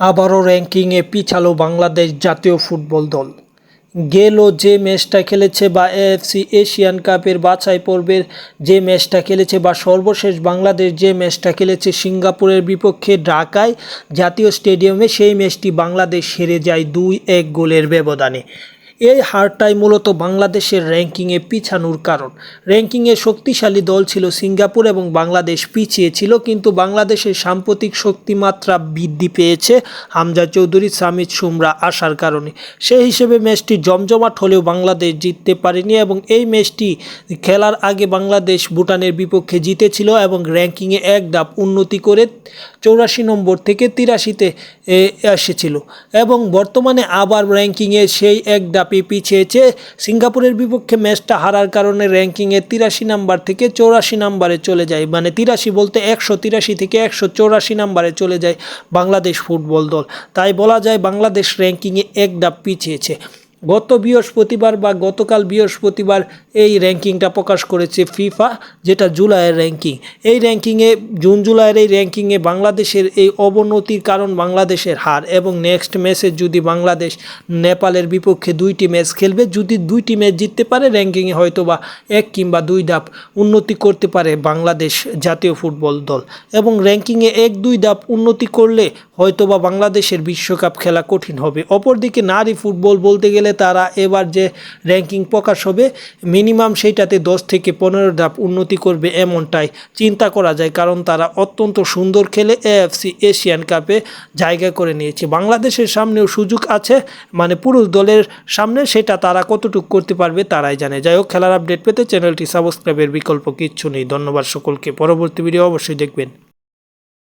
আবারও র্যাঙ্কিংয়ে পিছালো বাংলাদেশ জাতীয় ফুটবল দল। গেল যে ম্যাচটা খেলেছে বা এএফসি এশিয়ান কাপের বাছাই পর্বের যে ম্যাচটা খেলেছে বা সর্বশেষ বাংলাদেশ যে ম্যাচটা খেলেছে সিঙ্গাপুরের বিপক্ষে ঢাকায় জাতীয় স্টেডিয়ামে, সেই ম্যাচটি বাংলাদেশ হেরে যায় দুই এক গোলের ব্যবধানে। এই হারটাই মূলত বাংলাদেশের র্যাঙ্কিংয়ে পিছানোর কারণ। র্যাঙ্কিংয়ে শক্তিশালী দল ছিল সিঙ্গাপুর এবং বাংলাদেশ পিছিয়ে ছিল কিন্তু বাংলাদেশের সাম্প্রতিক শক্তিমাত্রা বৃদ্ধি পেয়েছে হামজা চৌধুরী সামিদ সুমরা আসার কারণে। সেই হিসেবে ম্যাচটি জমজমাট হলেও বাংলাদেশ জিততে পারেনি এবং এই ম্যাচটি খেলার আগে বাংলাদেশ ভুটানের বিপক্ষে জিতেছিল এবং র্যাঙ্কিংয়ে এক ধাপ উন্নতি করে চৌরাশি নম্বর থেকে তিরাশিতে এসেছিল। এবং বর্তমানে আবার র্যাঙ্কিংয়ে সেই এক ধাপে পিছিয়েছে সিঙ্গাপুরের বিপক্ষে ম্যাচটা হারার কারণে র্যাঙ্কিংয়ে তিরাশি নাম্বার থেকে চৌরাশি নাম্বারে চলে যায়। মানে তিরাশি বলতে একশো তিরাশি থেকে একশো চৌরাশি নাম্বারে চলে যায় বাংলাদেশ ফুটবল দল। তাই বলা যায় বাংলাদেশ র্যাঙ্কিংয়ে এক ধাপ পিছিয়েছে। গত বৃহস্পতিবার বা গতকাল বৃহস্পতিবার এই র্যাঙ্কিংটা প্রকাশ করেছে ফিফা, যেটা জুলাইয়ের র্যাঙ্কিং। এই র্যাঙ্কিংয়ে, জুন জুলাইয়ের এই র্যাঙ্কিংয়ে বাংলাদেশের এই অবনতির কারণ বাংলাদেশের হার এবং নেক্সট ম্যাচে যদি বাংলাদেশ নেপালের বিপক্ষে দুইটি ম্যাচ খেলবে, যদি দুইটি ম্যাচ জিততে পারে, র্যাঙ্কিংয়ে হয়তো বা এক কিংবা দুই ধাপ উন্নতি করতে পারে বাংলাদেশ জাতীয় ফুটবল দল। এবং র্যাঙ্কিংয়ে এক দুই ধাপ উন্নতি করলে হয়তো বা বাংলাদেশের বিশ্বকাপ খেলা কঠিন হবে। অপরদিকে নারী ফুটবল বলতে গেলে তারা এবার যে র্যাঙ্কিং প্রকাশ হবে মিনিমাম সেইটাতে দশ থেকে পনেরো ধাপ উন্নতি করবে এমনটাই চিন্তা করা যায়, কারণ তারা অত্যন্ত সুন্দর খেলে এএফসি এশিয়ান কাপে জায়গা করে নিয়েছে। বাংলাদেশের সামনেও সুযোগ আছে মানে পুরুষ দলের সামনে সেটা তারা কতটুকু করতে পারবে তারাই জানে। যাই হোক, খেলার আপডেট পেতে চ্যানেলটি সাবস্ক্রাইবের বিকল্প কিচ্ছু নেই। ধন্যবাদ সকলকে। পরবর্তী ভিডিও অবশ্যই দেখবেন।